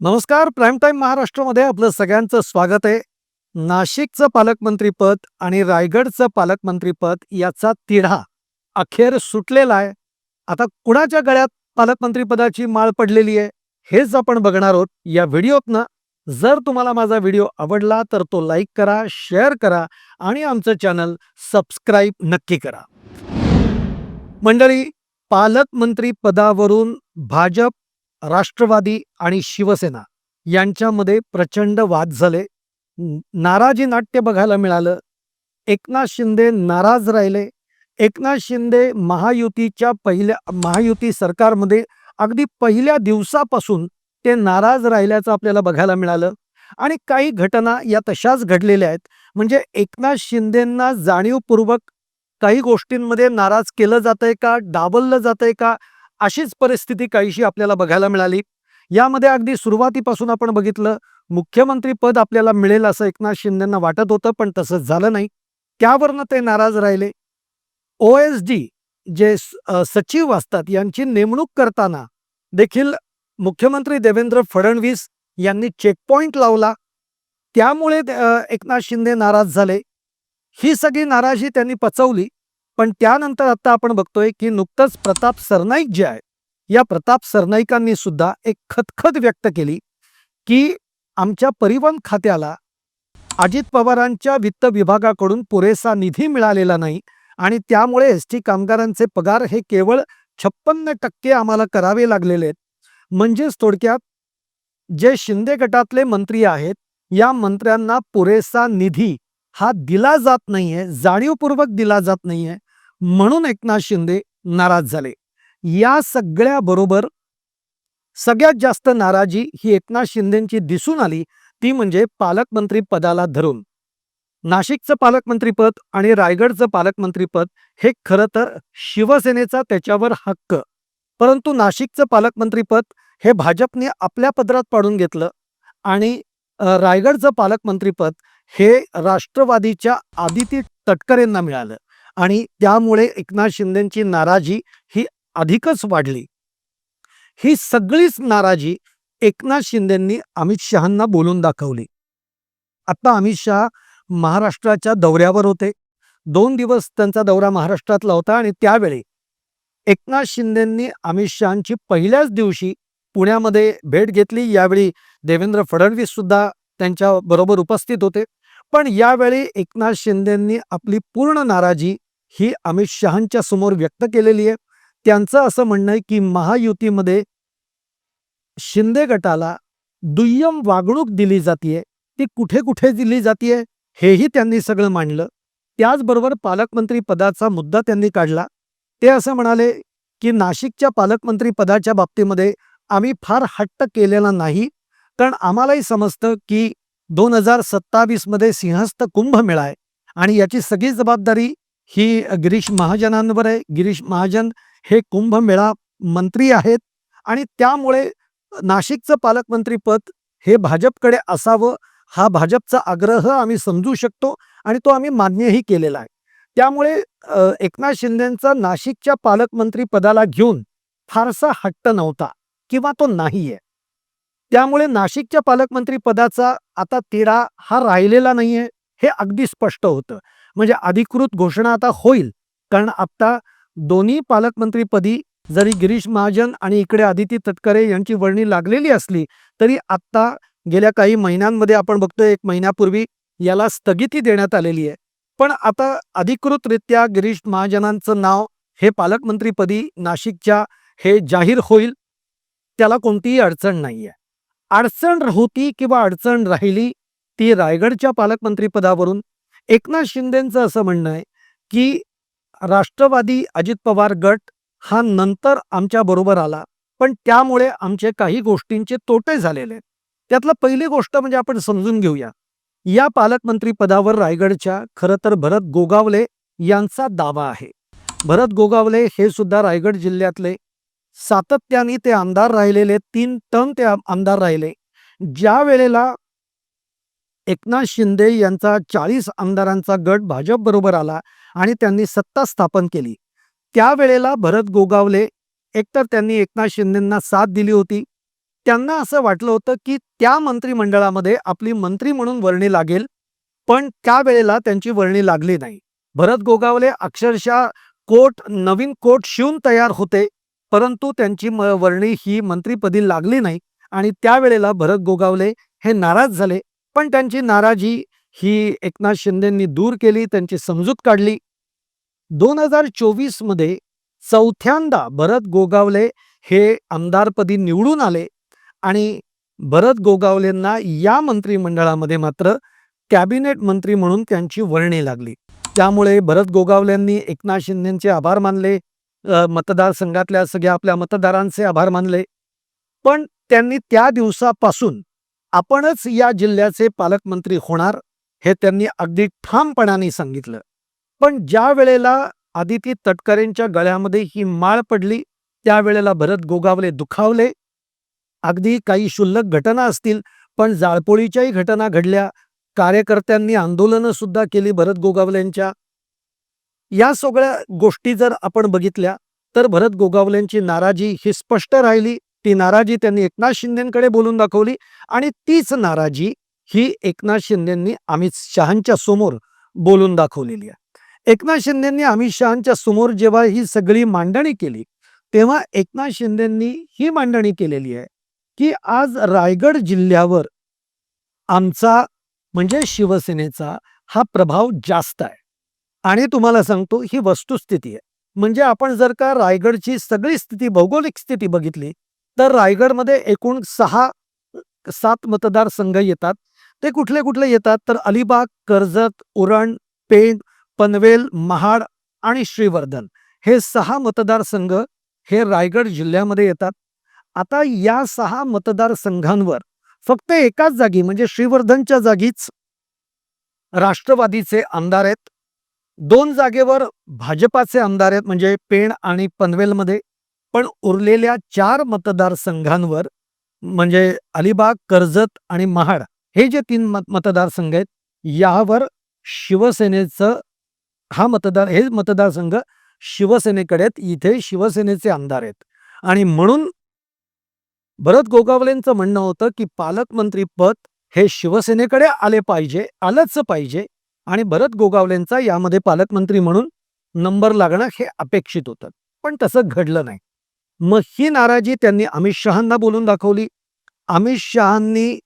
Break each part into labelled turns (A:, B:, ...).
A: नमस्कार prime time महाराष्ट्रामध्ये आपलं सगळ्यांचं स्वागत आहे. नाशिकचं पालकमंत्रीपद आणि रायगडचं पालकमंत्रीपद याचा तिढा अखेर सुटलेला आहे. आता कुणाच्या गळ्यात पालकमंत्रीपदाची माळ पडलेली आहे हेच आपण बघणार आहोत. या व्हिडिओतनं जर तुम्हाला माझा व्हिडिओ आवडला तर तो लाईक करा शेअर करा आणि आमचं चॅनल सबस्क्राईब नक्की करा. मंडळी पालकमंत्री पदावरून भाजप राष्ट्रवादी आणि शिवसेना यांच्यामध्ये प्रचंड वाद झाले. नाराजी नाट्य बघायला मिळालं. एकनाथ शिंदे नाराज राहिले. एकनाथ शिंदे महायुतीच्या पहिल्या महायुती सरकारमध्ये अगदी पहिल्या दिवसापासून ते नाराज राहिल्याचं आपल्याला बघायला मिळालं. आणि काही घटना या तशाच घडलेल्या आहेत. म्हणजे एकनाथ शिंदेंना जाणीवपूर्वक काही गोष्टींमध्ये नाराज केलं जातंय का? डावललं जातंय का? अशीच परिस्थिती काहीशी आपल्याला बघायला मिळाली. यामध्ये अगदी सुरुवातीपासून आपण बघितलं मुख्यमंत्री पद आपल्याला मिळेल असं एकनाथ शिंदेंना वाटत होतं पण तसं झालं नाही. त्यावरनं ते नाराज राहिले. ओ एस डी जे सचिव असतात यांची नेमणूक करताना देखील मुख्यमंत्री देवेंद्र फडणवीस यांनी चेकपॉइंट लावला. त्यामुळे एकनाथ शिंदे नाराज झाले. ही सगळी नाराजी त्यांनी पचवली. पण त्यानंतर आता आपण बघतोय की नुकतंच प्रताप सरनाईक जे आहे या प्रताप सरनाईकांनी सुद्धा एक खतखत व्यक्त केली की आमच्या परिवहन खात्याला अजित पवारांच्या वित्त विभागाकडून पुरेसा निधी मिळालेला नाही आणि त्यामुळे एस टी कामगारांचे पगार हे केवळ छप्पन्न टक्के आम्हाला करावे लागलेले आहेत. म्हणजेच थोडक्यात जे शिंदे गटातले मंत्री आहेत या मंत्र्यांना पुरेसा निधी हा दिला जात नाहीये जाणीवपूर्वक दिला जात नाहीये. म्हणून एकनाथ शिंदे नाराज झाले. या सगळ्या बरोबर सगळ्यात जास्त नाराजी ही एकनाथ शिंदेची दिसून आली. ती म्हणजे पालकमंत्री पदाला धरून. नाशिकचं पालकमंत्रीपद आणि रायगडचं पालकमंत्रीपद हे खरं तर शिवसेनेचा त्याच्यावर हक्क. परंतु नाशिकचं पालकमंत्रीपद हे भाजपने आपल्या पदरात पाडून घेतलं आणि रायगडचं पालकमंत्रीपद हे राष्ट्रवादीच्या आदिती तटकरेंना मिळालं. आणि त्यामुळे एकनाथ शिंदेची नाराजी ही अधिकच वाढली. ही सगळीच नाराजी एकनाथ शिंदेंनी अमित शहांना बोलून दाखवली. आता अमित शहा महाराष्ट्राच्या दौऱ्यावर होते. दोन दिवस त्यांचा दौरा महाराष्ट्रातला होता आणि त्यावेळी एकनाथ शिंदेंनी अमित शहांची पहिल्याच दिवशी पुण्यामध्ये भेट घेतली. यावेळी देवेंद्र फडणवीस सुद्धा त्यांच्या बरोबर उपस्थित होते. पण यावेळी एकनाथ शिंदेंनी आपली पूर्ण नाराजी ही अमित शहांच्या समोर व्यक्त केलेली आहे. त्यांचं असं म्हणणं आहे की महायुतीमध्ये शिंदे गटाला दुय्यम वागणूक दिली जातीये. ती कुठे कुठे दिली जातीये हेही त्यांनी सगळं मांडलं. त्याचबरोबर पालकमंत्री पदाचा मुद्दा त्यांनी काढला. ते असं म्हणाले की नाशिकच्या पालकमंत्री पदाच्या बाबतीमध्ये आम्ही फार हट्ट केलेला नाही कारण आम्हालाही समजतं की दोन हजार सत्तावीसमध्ये सिंहस्थ कुंभमेळा आहे आणि याची सगळी जबाबदारी ही गिरीश महाजनांवर आहे. गिरीश महाजन हे कुंभमेळा मंत्री आहेत आणि त्यामुळे नाशिकचं पालकमंत्रीपद हे भाजपकडे असावं हा भाजपचा आग्रह आम्ही समजू शकतो आणि तो आम्ही मान्यही केलेला आहे. त्यामुळे एकनाथ शिंदेंचा नाशिकच्या पालकमंत्री पदाला घेऊन फारसा हट्ट नव्हता किंवा तो नाहीये. त्यामुळे नाशिकच्या पालकमंत्री पदाचा आता तिढा हा राहिलेला नाहीये हे अगदी स्पष्ट होतं. म्हणजे अधिकृत घोषणा आता होईल कारण आता दोन्ही पालकमंत्रीपदी जरी गिरीश महाजन आणि इकडे आदिती तटकरे यांची वर्णी लागलेली असली तरी आत्ता गेल्या काही महिन्यांमध्ये आपण बघतोय एक महिन्यापूर्वी याला स्थगिती देण्यात आलेली आहे. पण आता अधिकृतरित्या गिरीश महाजनांचं नाव हे पालकमंत्रीपदी नाशिकच्या हे जाहीर होईल त्याला कोणतीही अडचण नाहीये. अडचण होती किंवा अडचण राहिली ती रायगडच्या पालकमंत्रीपदावरून. एकनाथ शिंदेंचं असं म्हणणं आहे की राष्ट्रवादी अजित पवार गट हा नंतर आमच्या बरोबर आला पण त्यामुळे आमचे काही गोष्टींचे तोटे झालेले आहेत. त्यातलं पहिली गोष्ट म्हणजे आपण समजून घेऊया. या पालकमंत्री पदावर रायगडच्या खरं तर भरत गोगावले यांचा दावा आहे. भरत गोगावले हे सुद्धा रायगड जिल्ह्यातले सातत्याने ते आमदार राहिलेले तीन टर्म ते आमदार राहिले. ज्या वेळेला एकनाथ शिंदे यांचा चाळीस आमदारांचा गट भाजप बरोबर आला आणि त्यांनी सत्ता स्थापन केली त्यावेळेला भरत गोगावले एकतर त्यांनी एकनाथ शिंदेंना साथ दिली होती. त्यांना असं वाटलं होतं की त्या मंत्रिमंडळामध्ये आपली मंत्री म्हणून वर्णी लागेल पण त्यावेळेला त्यांची वर्णी लागली नाही. भरत गोगावले अक्षरशः कोट नवीन कोट शिवून तयार होते. परंतु त्यांची म वर्णी ही मंत्रीपदी लागली नाही आणि त्यावेळेला भरत गोगावले हे नाराज झाले. पण त्यांची नाराजी ही एकनाथ शिंदेंनी दूर केली त्यांची समजूत काढली. दोन हजार चोवीसमध्ये चौथ्यांदा भरत गोगावले हे आमदारपदी निवडून आले आणि भरत गोगावलेंना या मंत्रिमंडळामध्ये मात्र कॅबिनेट मंत्री म्हणून त्यांची वर्णी लागली. त्यामुळे भरत गोगावलेंनी एकनाथ शिंदेचे आभार मानले. मतदारसंघातल्या सगळ्या आपल्या मतदारांचे आभार मानले. पण त्यांनी त्या दिवसापासून आपणच या जिल्ह्याचे पालकमंत्री होणार हे त्यांनी अगदी ठामपणाने सांगितलं. पण ज्या वेळेला आदिती तटकरेंच्या गळ्यामध्ये ही माळ पडली त्यावेळेला भरत गोगावले दुखावले. अगदी काही क्षुल्लक घटना असतील पण जाळपोळीच्याही घटना घडल्या. कार्यकर्त्यांनी आंदोलनं सुद्धा केली भरत गोगावलेंच्या. या सगळ्या गोष्टी जर आपण बघितल्या तर भरत गोगावलेंची नाराजी ही स्पष्ट राहिली. ती नाराजी त्यांनी एकनाथ शिंदेकडे बोलून दाखवली आणि तीच नाराजी ही एकनाथ शिंदेंनी अमित शहांच्या समोर बोलून दाखवलेली आहे. एकनाथ शिंदेंनी अमित शहांच्या समोर जेव्हा ही सगळी मांडणी केली तेव्हा एकनाथ शिंदेंनी ही मांडणी केलेली आहे की आज रायगड जिल्ह्यावर आमचा म्हणजे शिवसेनेचा हा प्रभाव जास्त आहे. आणि तुम्हाला सांगतो ही वस्तुस्थिती आहे. म्हणजे आपण जर का रायगडची सगळी स्थिती भौगोलिक स्थिती बघितली तर रायगडमध्ये एकूण सहा सात मतदारसंघ येतात. ते कुठले कुठले येतात? तर अलिबाग कर्जत उरण पेण पनवेल महाड आणि श्रीवर्धन. हे सहा मतदारसंघ हे रायगड जिल्ह्यामध्ये येतात. आता या सहा मतदारसंघांवर फक्त एकाच जागी म्हणजे श्रीवर्धनच्या जागीच राष्ट्रवादीचे आमदार आहेत. दोन जागेवर भाजपाचे आमदार आहेत म्हणजे पेण आणि पनवेलमध्ये पण उरलेल्या चार मतदारसंघांवर म्हणजे अलिबाग कर्जत आणि महाड हे जे तीन मत मतदारसंघ आहेत यावर शिवसेनेचं हा मतदार हे मतदारसंघ शिवसेनेकडे आहेत इथे शिवसेनेचे आमदार आहेत. आणि म्हणून भरत गोगावलेंचं म्हणणं होतं की पालकमंत्री पद हे शिवसेनेकडे आले पाहिजे आलंच पाहिजे आणि भरत गोगावलेंचा यामध्ये पालकमंत्री म्हणून नंबर लागणं हे अपेक्षित होतं. पण तसं घडलं नाही. मग ही नाराजी त्यांनी अमित शहांना बोलून दाखवली. अमित शहांनी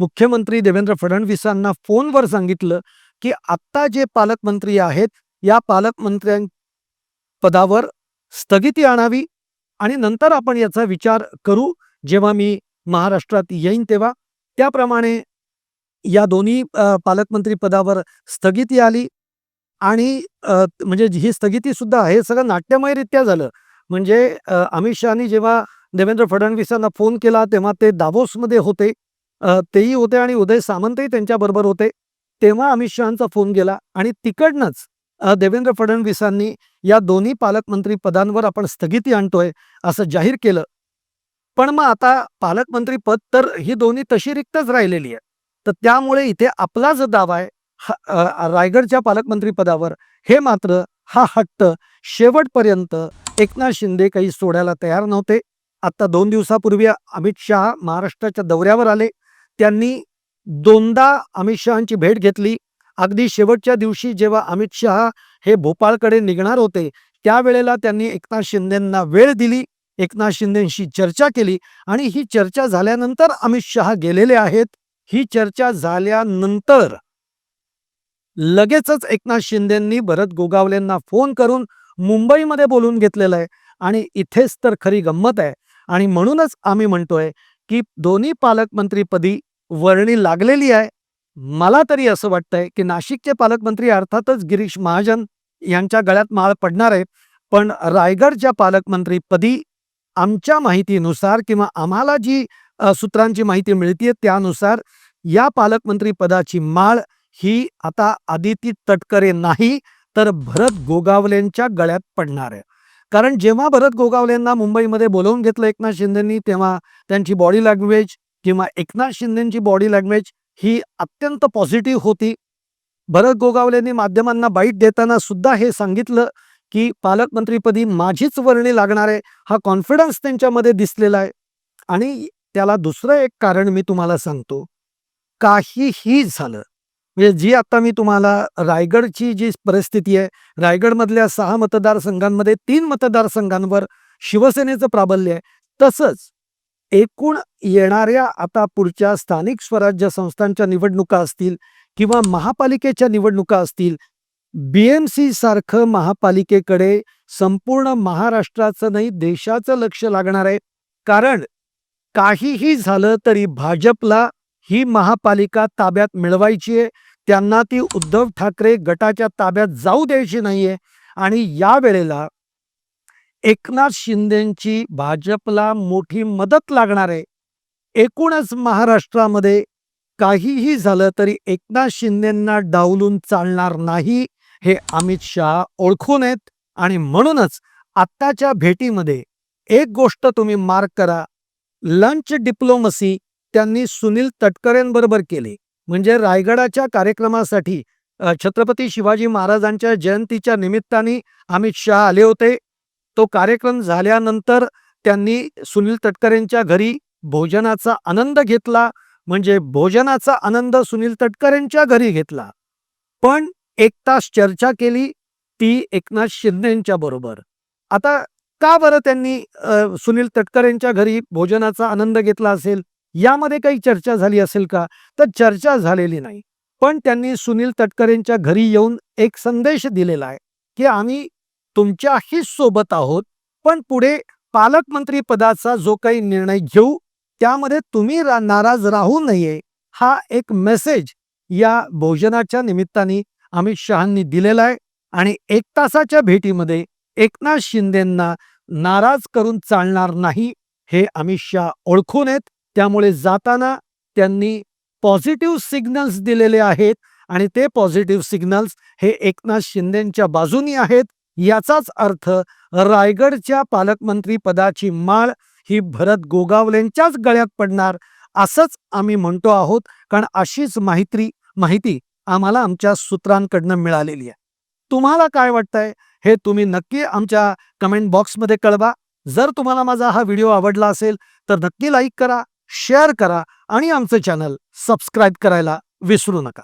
A: मुख्यमंत्री देवेंद्र फडणवीसांना फोनवर सांगितलं की आत्ता जे पालकमंत्री आहेत या पालकमंत्र्यां पदावर स्थगिती आणावी आणि नंतर आपण याचा विचार करू जेव्हा मी महाराष्ट्रात येईन तेव्हा. त्याप्रमाणे या दोन्ही पालकमंत्री पदावर स्थगिती आली आणि म्हणजे ही स्थगिती सुद्धा हे सगळं नाट्यमयरित्या झालं. म्हणजे अमित शहानी जेव्हा देवेंद्र फडणवीसांना फोन केला तेव्हा ते दावोसमध्ये होते. तेही होते आणि उदय सामंतही त्यांच्याबरोबर होते. तेव्हा अमित शहांचा फोन गेला आणि तिकडनंच देवेंद्र फडणवीसांनी या दोन्ही पालकमंत्री पदांवर आपण स्थगिती आणतोय असं जाहीर केलं. पण मग आता पालकमंत्री पद तर ही दोन्ही तशी रिक्तच राहिलेली आहे. तर त्यामुळे इथे आपला जो दावा आहे रायगडच्या पालकमंत्री पदावर हे मात्र हा हट्ट शेवटपर्यंत एकनाथ शिंदे काही सोडायला तयार नव्हते. आता दोन दिवसापूर्वी अमित शहा महाराष्ट्राच्या दौऱ्यावर आले. त्यांनी दोनदा अमित शहांची भेट घेतली. अगदी शेवटच्या दिवशी जेव्हा अमित शहा हे भोपाळकडे निघणार होते त्यावेळेला त्यांनी एकनाथ शिंदेंना वेळ दिली एकनाथ शिंदेशी चर्चा केली आणि ही चर्चा झाल्यानंतर अमित शहा गेलेले आहेत. ही चर्चा झाल्यानंतर लगेचच एकनाथ शिंदेंनी भरत गोगावलेंना फोन करून मुंबईमध्ये बोलून घेतलेलं आहे. आणि इथेच तर खरी गंमत आहे. आणि म्हणूनच आम्ही म्हणतोय की दोन्ही पालकमंत्रीपदी वर्णी लागलेली आहे. मला तरी असं वाटतंय की नाशिकचे पालकमंत्री अर्थातच गिरीश महाजन यांच्या गळ्यात माळ पडणार आहे. पण रायगडच्या पालकमंत्रीपदी आमच्या माहितीनुसार किंवा आम्हाला जी सूत्रांची माहिती मिळते त्यानुसार या पालकमंत्री पदाची माळ ही आता आदिती तटकरे नाही तर भरत गोगावलेंच्या गळ्यात पडणार आहे. कारण जेव्हा भरत गोगावलेंना मुंबईमध्ये बोलवून घेतलं एकनाथ शिंदेंनी तेव्हा त्यांची बॉडी लँग्वेज किंवा एकनाथ शिंदेंची बॉडी लँग्वेज ही अत्यंत पॉझिटिव्ह होती. भरत गोगावलेंनी माध्यमांना बाईट देताना सुद्धा हे सांगितलं की पालकमंत्रीपदी माझीच वर्णी लागणार आहे. हा कॉन्फिडन्स त्यांच्यामध्ये दिसलेला आहे. आणि त्याला दुसरं एक कारण मी तुम्हाला सांगतो. काहीही झालं म्हणजे जी आता मी तुम्हाला रायगडची जी परिस्थिती आहे रायगडमधल्या सहा मतदारसंघांमध्ये तीन मतदारसंघांवर शिवसेनेचं प्राबल्य आहे. तसंच एकूण येणाऱ्या आता पुढच्या स्थानिक स्वराज्य संस्थांच्या निवडणुका असतील किंवा महापालिकेच्या निवडणुका असतील बी एम सी सारखं महापालिकेकडे संपूर्ण महाराष्ट्राचं नाही देशाचं लक्ष लागणार आहे. कारण काहीही झालं तरी भाजपला ही महापालिका ताब्यात मिळवायची आहे. त्यांना ती उद्धव ठाकरे गटाच्या ताब्यात जाऊ द्यायची नाहीये. आणि या वेळेला एकनाथ शिंदेची भाजपला मोठी मदत लागणार आहे. एकूणच महाराष्ट्रामध्ये काहीही झालं तरी एकनाथ शिंदेंना डावलून चालणार नाही हे अमित शहा ओळखून आहेत. आणि म्हणूनच आत्ताच्या भेटीमध्ये एक गोष्ट तुम्ही मार्क करा. लंच डिप्लोमसी त्यांनी सुनील तटकरेंबरोबर केली. म्हणजे रायगडाच्या कार्यक्रमासाठी छत्रपती शिवाजी महाराजांच्या जयंतीच्या निमित्ताने अमित शहा आले होते. तो कार्यक्रम झाल्यानंतर त्यांनी सुनील तटकरेंच्या घरी भोजनाचा आनंद घेतला. म्हणजे भोजनाचा आनंद सुनील तटकरेंच्या घरी घेतला. पण एक तास चर्चा केली ती एकनाथ शिंदेच्या बरोबर. आता का बरं त्यांनी सुनील तटकरेंच्या घरी भोजनाचा आनंद घेतला असेल? यामध्ये काही चर्चा झाली असेल का? तर चर्चा झालेली नाही. पण त्यांनी सुनील तटकरेंच्या घरी येऊन एक संदेश दिलेला आहे की आम्ही तुमच्याही सोबत आहोत पण पुढे पालकमंत्री पदाचा जो काही निर्णय घेऊ त्यामध्ये तुम्ही रा- नाराज राहू नये हा एक मेसेज या भोजनाच्या निमित्ताने अमित शहांनी दिलेला आहे. आणि एक तासाच्या भेटीमध्ये एकनाथ शिंदेंना नाराज करून चालणार नाही हे अमित शहा ओळखून आहेत. त्यामुळे जाताना त्यांनी पॉझिटिव्ह सिग्नल्स दिलेले आहेत आणि ते पॉझिटिव्ह सिग्नल्स हे एकनाथ शिंदेच्या बाजूनी आहेत. याचाच अर्थ रायगडच्या पालकमंत्री पदाची माळ ही भरत गोगावलेंच्याच गळ्यात पडणार असंच आम्ही म्हणतो आहोत. कारण अशीच माहिती माहिती आम्हाला आमच्या सूत्रांकडनं मिळालेली आहे. तुम्हाला काय वाटतंय? हे तुम्ही नक्की आमच्या कमेंट बॉक्समध्ये कळवा. जर तुम्हाला माझा हा व्हिडिओ आवडला असेल तर नक्की लाईक करा शेअर करा आणि आमचं चॅनल सबस्क्राईब करायला विसरू नका.